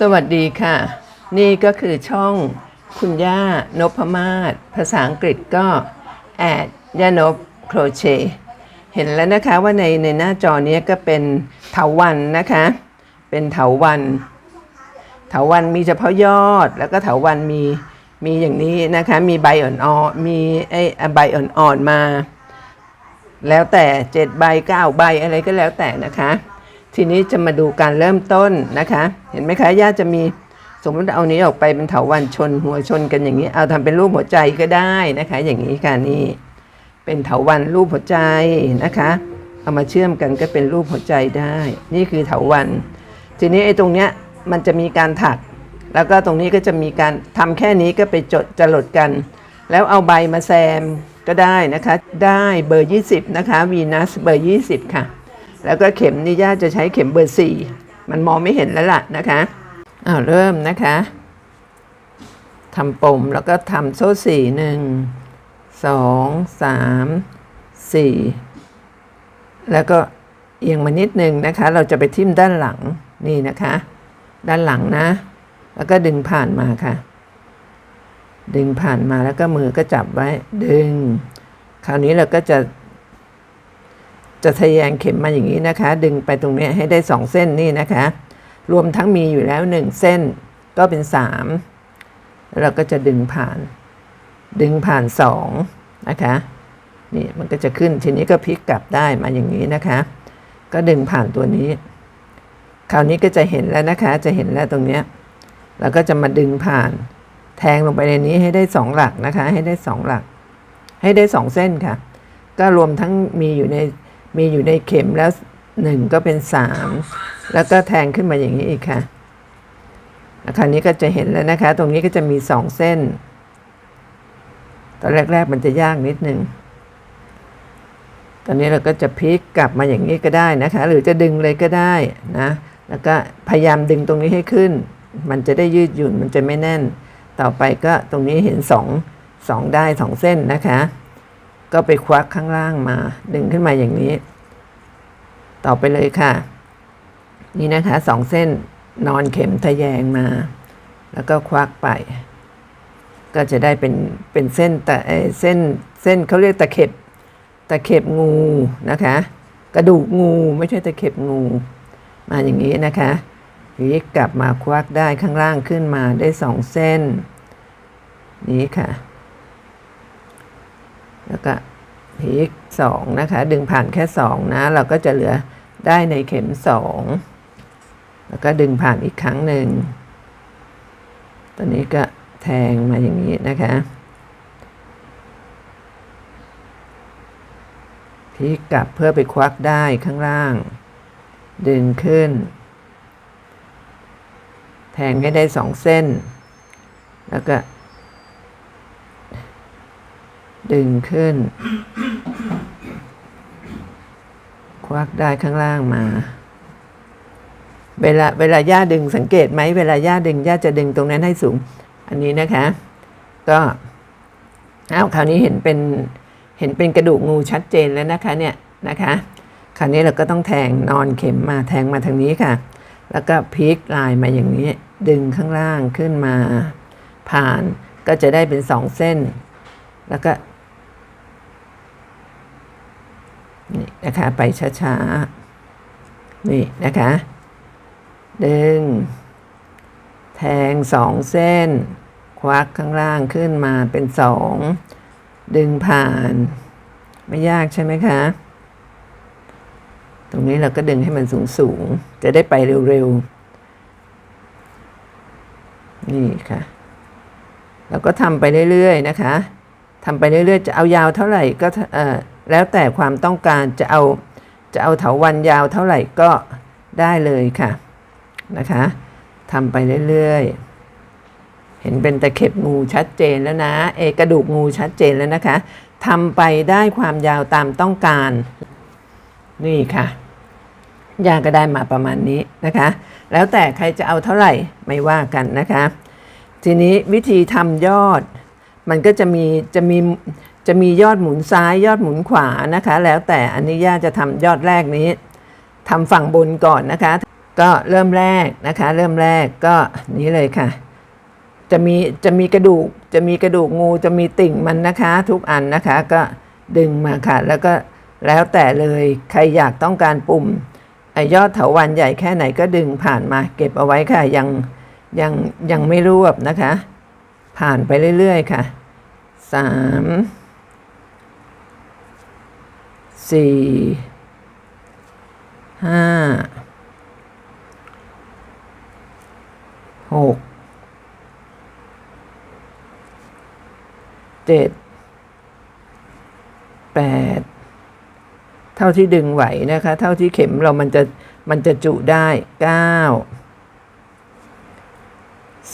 สวัสดีค่ะ นี่ก็คือช่องคุณย่านพมาศภาษาอังกฤษก็แอดย่านพโครเชเห็นแล้วนะคะว่าในในหน้าจอนี้ก็เป็นเถาวันนะคะ เป็นเถาวันเถาวันมีเฉพาะยอดแล้วก็เถาวันมีมีอย่างนี้นะคะมีใบอ่อนๆมีไอ้ใบอ่อนๆมา แล้วแต่เจ็ดใบเก้าใบอะไรก็แล้วแต่นะคะ ทีนี้จะมาดูการเริ่มต้นนะคะ เห็นไหมคะย่าจะมีสมมติเอานี้ออกไปเป็นเถาวันชนหัวชนกันอย่างนี้ เอาทำเป็นรูปหัวใจก็ได้นะคะ อย่างนี้ค่ะนี่เป็นเถาวันรูปหัวใจนะคะ เอามาเชื่อมกันก็เป็นรูปหัวใจได้ นี่คือเถาวัน ทีนี้ไอ้ตรงเนี้ยมันจะมีการถัก แล้วก็ตรงนี้ก็จะมีการทำแค่นี้ก็ไปจดจรดกัน แล้วเอาใบมาแซมก็ได้นะคะ ได้เบอร์ 20 นะคะวีนัสเบอร์ 20 ค่ะ แล้วก็เข็มนี่ย่าจะใช้เข็มเบอร์4มันมองไม่เห็นแล้วล่ะนะคะอ้าวเริ่มนะคะทำปมแล้วก็ทำโซ่สี่หนึ่งสองสามสี่แล้วก็เอียงมานิดนึงนะคะ เราจะไปทิ่มด้านหลังนี่นะคะ ด้านหลังนะ แล้วก็ดึงผ่านมาค่ะ ดึงผ่านมาแล้วก็มือก็จับไว้ดึง คราวนี้เราก็จะ จะทะแยงเข็มมาอย่างนี้นะคะ ดึงไปตรงเนี้ยให้ได้สองเส้นนี่นะคะ รวมทั้งมีอยู่แล้วหนึ่งเส้นก็เป็นสามเราก็จะดึงผ่าน ดึงผ่านสองนะคะนี่มันก็จะขึ้นทีนี้ก็พลิกกลับได้มาอย่างนี้นะคะ ก็ดึงผ่านตัวนี้ คราวนี้ก็จะเห็นแล้วนะคะ จะเห็นแล้วตรงเนี้ยเราก็จะมาดึงผ่าน แทงลงไปในนี้ให้ได้สองหลักนะคะ ให้ได้สองหลัก ให้ได้สองเส้นค่ะ ก็รวมทั้งมีอยู่ใน มีอยู่ในเข็มแล้วหนึ่งก็เป็นสามแล้วก็แทงขึ้นมาอย่างนี้อีกค่ะคราวนี้ก็จะเห็นแล้วนะคะ ตรงนี้ก็จะมีสองเส้น ตอนแรก ๆ มันจะยากนิดนึงตอนนี้เราก็จะพลิกกลับมาอย่างนี้ก็ได้นะคะ หรือจะดึงเลยก็ได้นะ แล้วก็พยายามดึงตรงนี้ให้ขึ้น มันจะได้ยืดหยุ่นมันจะไม่แน่น ต่อไปก็ตรงนี้เห็นสองสองได้สองเส้นนะคะ ก็ไปควักข้างล่างมา ดึงขึ้นมาอย่างนี้ ต่อไปเลยค่ะ นี่นะคะสองเส้นนอนเข็มทะแยงมา แล้วก็ควักไป ก็จะได้เป็นเป็นเส้นแต่เส้นเส้นเขาเรียกตะเข็บตะเข็บงูนะคะ กระดูกงูไม่ใช่ตะเข็บงู มาอย่างนี้นะคะพลิกกลับมาควักได้ข้างล่างขึ้นมาได้สองเส้น นี้ค่ะ แล้วก็พลิกสองนะคะ ดึงผ่านแค่สองนะ เราก็จะเหลือ ได้ในเข็มสองแล้วก็ดึงผ่านอีกครั้งหนึ่งตอนนี้ก็แทงมาอย่างนี้นะคะพลิกกลับเพื่อไปควักได้ข้างล่าง ดึงขึ้น แทงให้ได้สองเส้น แล้วก็ ดึงขึ้น ควักได้ข้างล่างมา เวลาเวลาย่าดึงสังเกตไหมเวลาย่าดึงย่าจะดึงตรงนั้นให้สูง อันนี้นะคะ ก็อ้าวคราวนี้เห็นเป็นเห็นเป็นกระดูกงูชัดเจนแล้วนะคะเนี่ยนะคะ คราวนี้เราก็ต้องแทงนอนเข็มมาแทงมาทางนี้ค่ะ แล้วก็พลิกลายมาอย่างนี้ ดึงข้างล่างขึ้นมา ผ่านก็จะได้เป็นสองเส้น แล้วก็ นี่นะคะไปช้าๆ นี่นะคะดึง แทงสองเส้น ควักข้างล่างขึ้นมาเป็นสองดึงผ่าน ไม่ยากใช่ไหมคะ ตรงนี้เราก็ดึงให้มันสูงสูงๆจะได้ไปเร็วๆ นี่ค่ะ เราก็ทำไปเรื่อยๆนะคะทำไปเรื่อยๆ จะเอายาวเท่าไหร่ก็เออ แล้วแต่ความต้องการจะเอาจะเอาเถาวันยาวเท่าไหร่ก็ได้เลยค่ะนะคะทำไปเรื่อยๆ เห็นเป็นตะเข็บงูชัดเจนแล้วนะ เอกระดูกงูชัดเจนแล้วนะคะทำไปได้ความยาวตามต้องการ นี่ค่ะยาก็ได้มาประมาณนี้นะคะ แล้วแต่ใครจะเอาเท่าไหร่ไม่ว่ากันนะคะ ทีนี้วิธีทำยอด มันก็จะมีจะมี จะมียอดหมุนซ้ายยอดหมุนขวานะคะ แล้วแต่อันนี้ย่าจะทำยอดแรกนี้ทำฝั่งบนก่อนนะคะ ก็เริ่มแรกนะคะ เริ่มแรกก็นี้เลยค่ะ จะมีจะมีกระดูกจะมีกระดูกงูจะมีติ่งมันนะคะ ทุกอันนะคะก็ดึงมาค่ะ แล้วก็แล้วแต่เลยใครอยากต้องการปุ่มอยอดเถาวันใหญ่แค่ไหนก็ดึงผ่านมา เก็บเอาไว้ค่ะยังยังยังไม่รวบนะคะ ผ่านไปเรื่อยๆค่ะสาม สี่ห้าหกเจ็ดแปดเท่าที่ดึงไหวนะคะ เท่าที่เข็มเรามันจะมันจะจุได้เก้า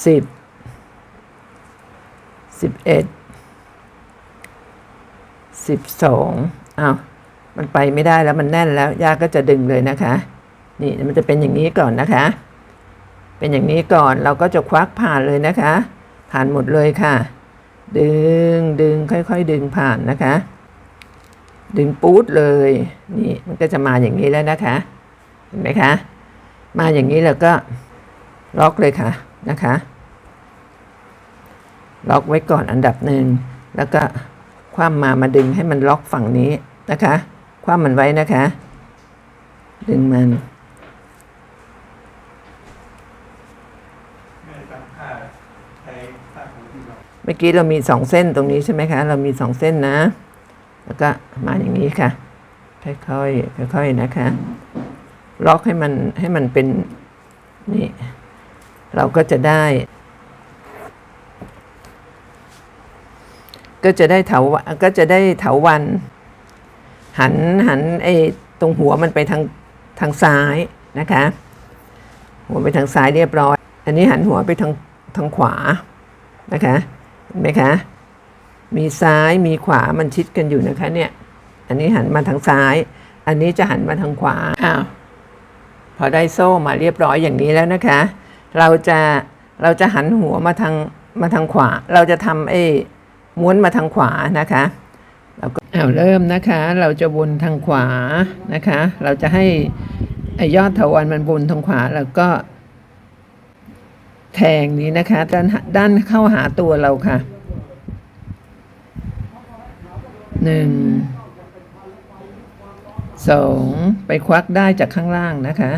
สิบสิบเอ็ดสิบสองอ้าว มันไปไม่ได้แล้วมันแน่นแล้วยาก็จะดึงเลยนะคะ นี่มันจะเป็นอย่างนี้ก่อนนะคะ เป็นอย่างนี้ก่อนเราก็จะควักผ่านเลยนะคะ ผ่านหมดเลยค่ะ ดึงดึงค่อยๆ ดึงผ่านนะคะ ดึงปูดเลยนี่มันก็จะมาอย่างนี้แล้วนะคะ เห็นไหมคะ มาอย่างนี้แล้วก็ล็อกเลยค่ะนะคะ ล็อกไว้ก่อนอันดับหนึ่งแล้วก็คว่ำมามาดึงให้มันล็อกฝั่งนี้นะคะ คว่ำมันไว้นะคะ ดึงมันเมื่อกี้เรามีสองเส้นตรงนี้ใช่ไหมคะ เรามีสองเส้นนะ แล้วก็มาอย่างนี้ค่ะ ค่อยๆ ค่อยๆ นะคะ ล็อกให้มันให้มันเป็นนี่ เราก็จะได้ ก็จะได้เถาวัก็จะได้เถาวัน หันหันไอ้ตรงหัวมันไปทางทางซ้ายนะคะ หัวไปทางซ้ายเรียบร้อย อันนี้หันหัวไปทางทางขวานะคะเห็นไหมคะ มีซ้ายมีขวามันชิดกันอยู่นะคะเนี่ย อันนี้หันมาทางซ้าย อันนี้จะหันมาทางขวาอ้าวพอได้โซ่มาเรียบร้อยอย่างนี้แล้วนะคะ เราจะเราจะหันหัวมาทางมาทางขวา เราจะทำไอ้ม้วนมาทางขวานะคะ เอ้าวเริ่มนะคะเราจะวนทางขวานะคะ เราจะให้อยอดเถาวันมันวนทางขวาแล้วก็ แทงนี้นะคะด้านด้านเข้าหาตัวเราค่ะหนึ่งสองไปควักได้จากข้างล่างนะคะ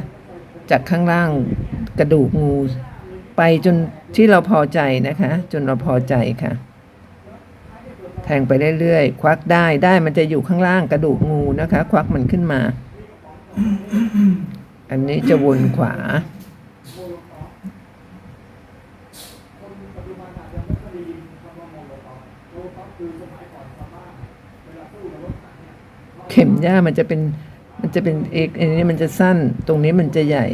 จากข้างล่างกระดูกงู ไปจนที่เราพอใจนะคะ จนเราพอใจค่ะ แทงไปเรื่อยๆ ควักได้ได้มันจะอยู่ข้างล่างกระดูกงูนะคะ ควักมันขึ้นมา อันนี้จะวนขวา เข็มหญ้ามันจะเป็นมันจะเป็นเอกอันนี้มันจะสั้น ตรงนี้มันจะใหญ่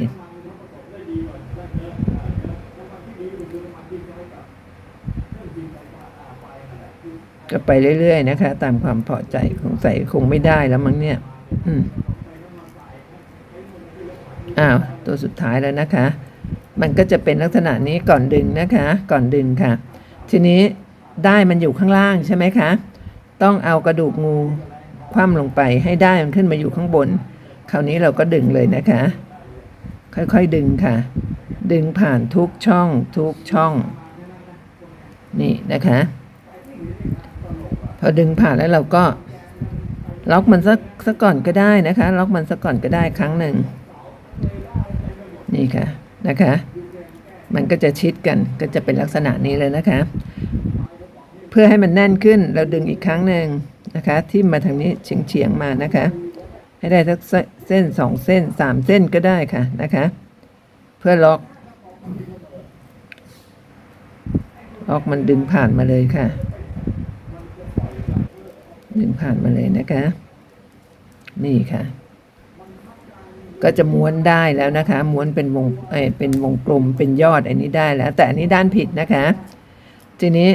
ก็ไปเรื่อยๆนะคะ ตามความพอใจของใส่คงไม่ได้แล้วมั้งเนี่ยอ้าวตัวสุดท้ายแล้วนะคะ มันก็จะเป็นลักษณะนี้ก่อนดึงนะคะ ก่อนดึงค่ะ ทีนี้ได้มันอยู่ข้างล่างใช่ไหมคะ ต้องเอากระดูกงูคว่ำลงไปให้ได้มันขึ้นมาอยู่ข้างบน คราวนี้เราก็ดึงเลยนะคะ ค่อยๆดึงค่ะ ดึงผ่านทุกช่องทุกช่อง นี่นะคะ พอดึงผ่านแล้วเราก็ล็อกมันสักสักก่อนก็ได้นะคะ ล็อกมันสักก่อนก็ได้ครั้งหนึ่งนี่ค่ะนะคะ มันก็จะชิดกันก็จะเป็นลักษณะนี้เลยนะคะ เพื่อให้มันแน่นขึ้นเราดึงอีกครั้งหนึ่งนะคะ ที่มาทางนี้เฉียงเฉียงๆมานะคะ ให้ได้สักเส้นสองเส้นสามเส้นก็ได้ค่ะนะคะ เพื่อล็อกล็อกมันดึงผ่านมาเลยค่ะ ดึงผ่านมาเลยนะคะ นี่ค่ะ ก็จะม้วนได้แล้วนะคะ ม้วนเป็นวงเอเป็นวงกลมเป็นยอดอันนี้ได้แล้ว แต่อันนี้ด้านผิดนะคะ ทีนี้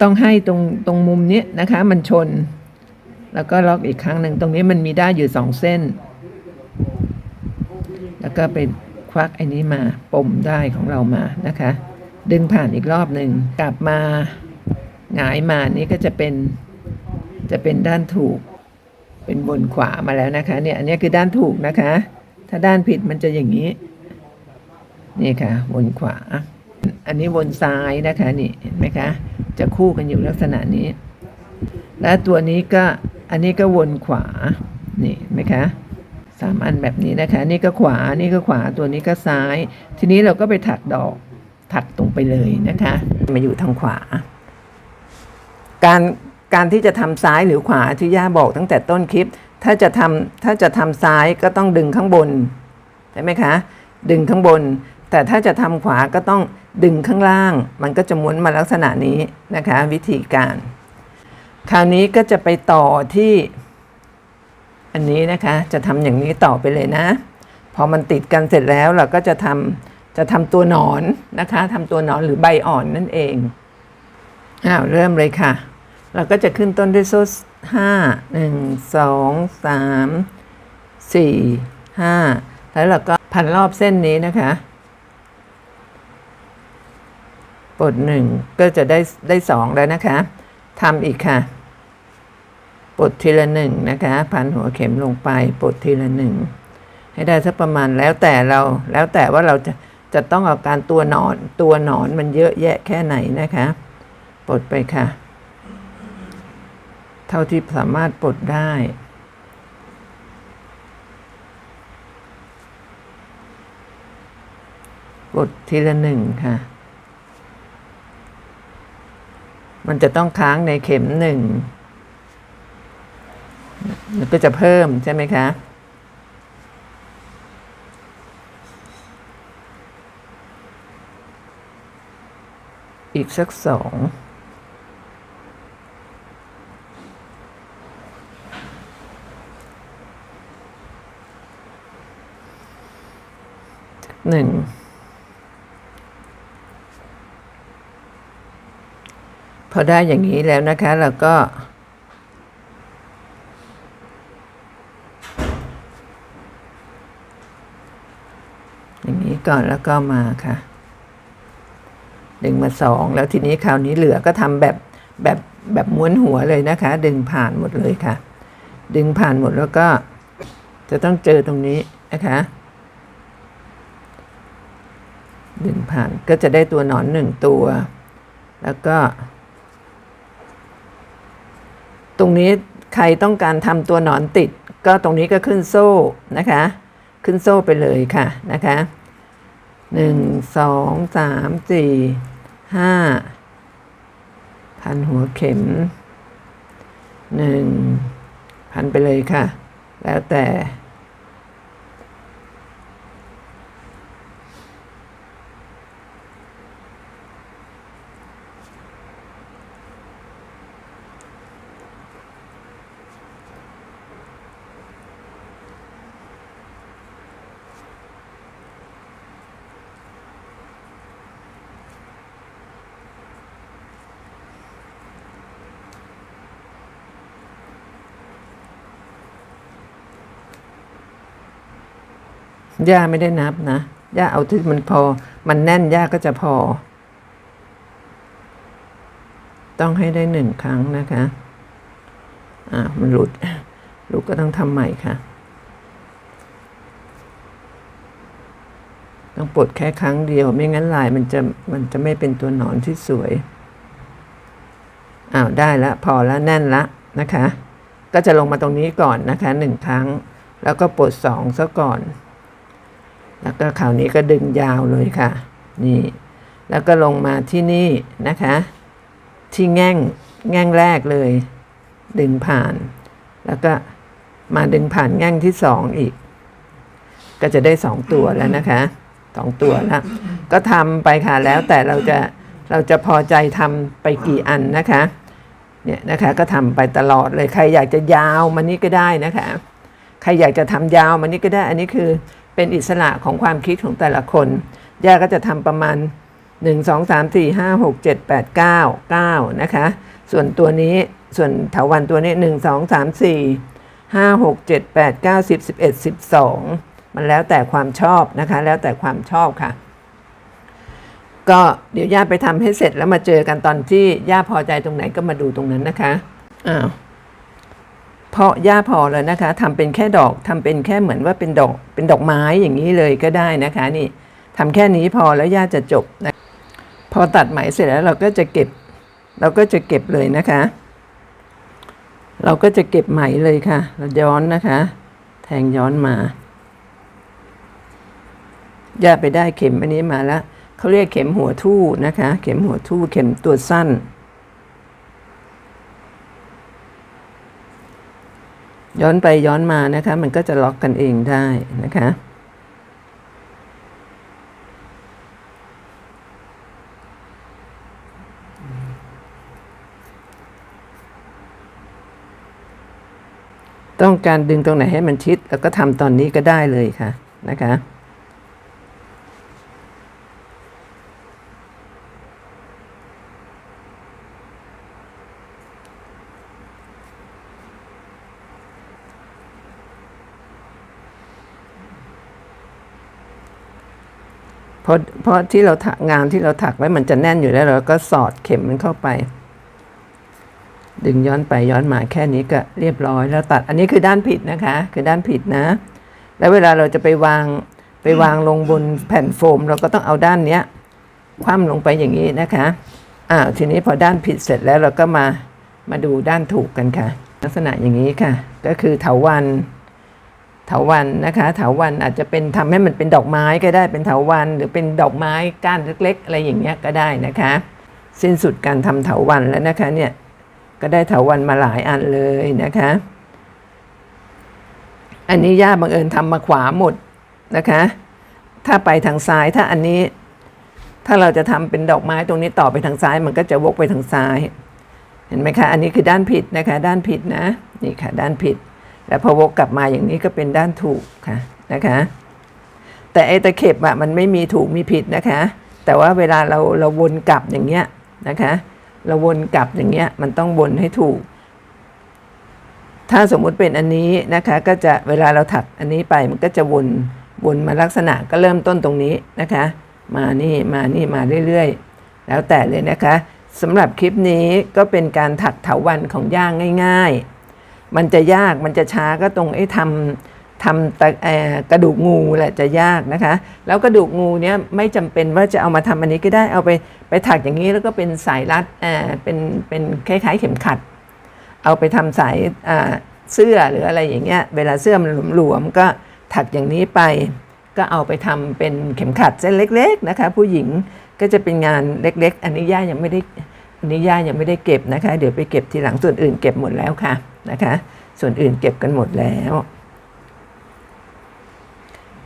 ต้องให้ตรงตรงมุมนี้นะคะ มันชน แล้วก็ล็อกอีกครั้งหนึ่งตรงนี้มันมีได้อยู่สองเส้น แล้วก็ไปควักไอ้นี้มาปมได้ของเรามานะคะ ดึงผ่านอีกรอบหนึ่งกลับมา หงายมานี่ก็จะเป็นจะเป็นด้านถูก เป็นบนขวามาแล้วนะคะ เนี่ยอันนี้คือด้านถูกนะคะ ถ้าด้านผิดมันจะอย่างนี้ นี่ค่ะบนขวา อันนี้บนซ้ายนะคะนี่เห็นไหมคะ จะคู่กันอยู่ลักษณะนี้ และตัวนี้ก็อันนี้ก็วนขวา นี่เห็นไหมคะสามอันแบบนี้นะคะ นี่ก็ขวา นี่ก็ขวา ตัวนี้ก็ซ้าย ทีนี้เราก็ไปถักดอกถักตรงไปเลยนะคะ มาอยู่ทางขวา การการที่จะทำซ้ายหรือขวาที่ย่าบอกตั้งแต่ต้นคลิป ถ้าจะทำถ้าจะทำซ้ายก็ต้องดึงข้างบนใช่ไหมคะ ดึงข้างบน แต่ถ้าจะทำขวาก็ต้องดึงข้างล่าง มันก็จะม้วนมาลักษณะนี้นะคะ วิธีการ คราวนี้ก็จะไปต่อที่ อันนี้นะคะจะทำอย่างนี้ต่อไปเลยนะ พอมันติดกันเสร็จแล้วเราก็จะทำจะทำตัวหนอนนะคะทำตัวหนอนหรือใบอ่อนนั่นเองอ้าวเริ่มเลยค่ะ เราก็จะขึ้นต้นด้วยโซ่ห้าหนึ่งสองสามสี่ห้าแล้วเราก็พันรอบเส้นนี้นะคะปลดหนึ่งก็จะได้ได้สองแล้วนะคะทำอีกค่ะปลดทีละหนึ่งนะคะ พันหัวเข็มลงไปปลดทีละหนึ่งให้ได้สักประมาณแล้วแต่เราแล้วแต่ว่าเราจะจะต้องเอาการตัวหนอนตัวหนอนมันเยอะแยะแค่ไหนนะคะ ปลดไปค่ะ เท่าที่สามารถปลดได้ ปลดทีละหนึ่งค่ะ มันจะต้องค้างในเข็มหนึ่งมันก็จะเพิ่มใช่ไหมคะอีกสักสอง หนึ่งพอได้อย่างนี้แล้วนะคะ เราก็ อย่างนี้ก่อนแล้วก็มาค่ะดึงมาสองแล้วทีนี้คราวนี้เหลือก็ทำแบบแบบแบบม้วนหัวเลยนะคะ ดึงผ่านหมดเลยค่ะ ดึงผ่านหมดแล้วก็จะต้องเจอตรงนี้นะคะ ดึงผ่านก็จะได้ตัวหนอนหนึ่งตัว แล้วก็ ตรงนี้ใครต้องการทำตัวหนอนติด ก็ตรงนี้ก็ขึ้นโซ่นะคะ ขึ้นโซ่ไปเลยค่ะนะคะหนึ่งสองสามสี่ห้าพันหัวเข็มหนึ่งพันไปเลยค่ะ แล้วแต่ ย่าไม่ได้นับนะย่าเอาที่มันพอ มันแน่นย่าก็จะพอ ต้องให้ได้หนึ่งครั้งนะคะ อ่ามันหลุดหลุดก็ต้องทำใหม่ค่ะ ต้องปลดแค่ครั้งเดียว ไม่งั้นลายมันจะมันจะไม่เป็นตัวหนอนที่สวยอ้าวได้ละพอแล้วแน่นละนะคะ ก็จะลงมาตรงนี้ก่อนนะคะหนึ่งครั้ง แล้วก็ปลดสองซะก่อน แล้วก็คราวนี้ก็ดึงยาวเลยค่ะ นี่ แล้วก็ลงมาที่นี่นะคะ ที่แง่งแง่งแรกเลย ดึงผ่าน แล้วก็มาดึงผ่านแง่งที่สองอีก ก็จะได้สองตัวแล้วนะคะสองตัวแล้วก็ทำไปค่ะแล้วแต่เราจะเราจะพอใจทำไปกี่อันนะคะเนี่ยนะคะก็ทำไปตลอดเลยใครอยากจะยาวมานี่ก็ได้นะคะ ใครอยากจะทำยาวมานี่ก็ได้ อันนี้คือ เป็นอิสระของความคิดของแต่ละคน ย่าก็จะทำประมาณ 1 2 3 4 5 6 7 8 9 9 นะคะ ส่วนตัวนี้ส่วนเถาวันตัวนี้ 1 2 3 4 5 6 7 8 9 10 11 12 มันแล้วแต่ความชอบนะคะ แล้วแต่ความชอบค่ะ ก็เดี๋ยวย่าไปทำให้เสร็จแล้วมาเจอกันตอนที่ย่าพอใจตรงไหนก็มาดูตรงนั้นนะคะ อ้าว เพาะย่าพอแล้วนะคะทำเป็นแค่ดอกทำเป็นแค่เหมือนว่าเป็นดอกเป็นดอกไม้อย่างนี้เลยก็ได้นะคะนี่ทำแค่นี้พอแล้วย่าจะจบนะพอตัดไหมเสร็จแล้วเราก็จะเก็บ เราก็จะเก็บเลยนะคะ เราก็จะเก็บไหมเลยค่ะเราย้อนนะคะ แทงย้อนมาย่าไปได้เข็มอันนี้มาแล้วเขาเรียกเข็มหัวทู่นะคะ เข็มหัวทู่เข็มตัวสั้น ย้อนไปย้อนมานะคะ มันก็จะล็อกกันเองได้นะคะต้องการดึงตรงไหนให้มันชิด แล้วก็ทำตอนนี้ก็ได้เลยค่ะนะคะ เพราะเพราะที่เราถักงานที่เราถักไว้มันจะแน่นอยู่แล้วเราก็สอดเข็มมันเข้าไป ดึงย้อนไปย้อนมาแค่นี้ก็เรียบร้อยแล้วตัดอันนี้คือด้านผิดนะคะ คือด้านผิดนะ แล้วเวลาเราจะไปวางไปวางลงบนแผ่นโฟม เราก็ต้องเอาด้านเนี้ยคว่ำลงไปอย่างนี้นะคะอ้าวทีนี้พอด้านผิดเสร็จแล้วเราก็มามาดูด้านถูกกันค่ะ ลักษณะอย่างนี้ค่ะ ก็คือเถาวัน ถาวันนะคะเถาวันอาจจะเป็นทำให้มันเป็นดอกไม้ก็ได้เป็นเถาวันหรือเป็นดอกไม้ก้านเล็ก ๆ อะไรอย่างเงี้ยก็ได้นะคะ สิ้นสุดการทำเถาวันแล้วนะคะเนี่ยก็ได้เถาวันมาหลายอันเลยนะคะ อันนี้ย่าบังเอิญทำมาขวาหมดนะคะ ถ้าไปทางซ้ายถ้าอันนี้ ถ้าเราจะทำเป็นดอกไม้ตรงนี้ต่อไปทางซ้าย มันก็จะวกไปทางซ้าย เห็นไหมคะ อันนี้คือด้านผิดนะคะ ด้านผิดนะนี่ค่ะ ด้านผิด แล้วพอวกกลับมาอย่างนี้ก็เป็นด้านถูกค่ะนะคะ แต่ไอตะเข็บอะมันไม่มีถูกมีผิดนะคะ แต่ว่าเวลาเราเราวนกลับอย่างเงี้ยนะคะเราวนกลับอย่างเงี้ยมันต้องวนให้ถูก ถ้าสมมุติเป็นอันนี้นะคะก็จะเวลาเราถักอันนี้ไปมันก็จะวนวนมาลักษณะก็เริ่มต้นตรงนี้นะคะ มานี่มานี่มาเรื่อยๆ แล้วแต่เลยนะคะสำหรับคลิปนี้ก็เป็นการถักเถาวันของย่างง่าย ๆ มันจะยากมันจะช้าก็ตรงไอ้ทำทำกระดูกงูแหละจะยากนะคะ แล้วกระดูกงูเนี้ยไม่จำเป็นว่าจะเอามาทำอันนี้ก็ได้เอาไปไปถักอย่างนี้แล้วก็เป็นสายรัดเเป็นเป็นคล้ายๆ เข็มขัด เอาไปทำสายาเสื้อหรืออะไรอย่างเงี้ยเวลาเสื้อมันหลวมๆก็ถักอย่างนี้ไป ก็เอาไปทำเป็นเข็มขัดเส้นเล็ก ๆนะคะ ผู้หญิงก็จะเป็นงานเล็ก ๆ อันนี้ย่ายังไม่ได้อันนี้ย่ายังไม่ได้เก็บนะคะ เดี๋ยวไปเก็บทีหลังส่วนอื่นเก็บหมดแล้วค่ะ นะคะ ส่วนอื่นเก็บกันหมดแล้ว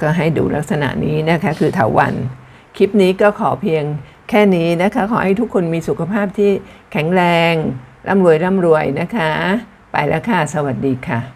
ก็ให้ดูลักษณะนี้นะคะคือเถาวัน คลิปนี้ก็ขอเพียงแค่นี้นะคะ ขอให้ทุกคนมีสุขภาพที่แข็งแรงร่ำรวยร่ำรวยนะคะ ไปแล้วค่ะ สวัสดีค่ะ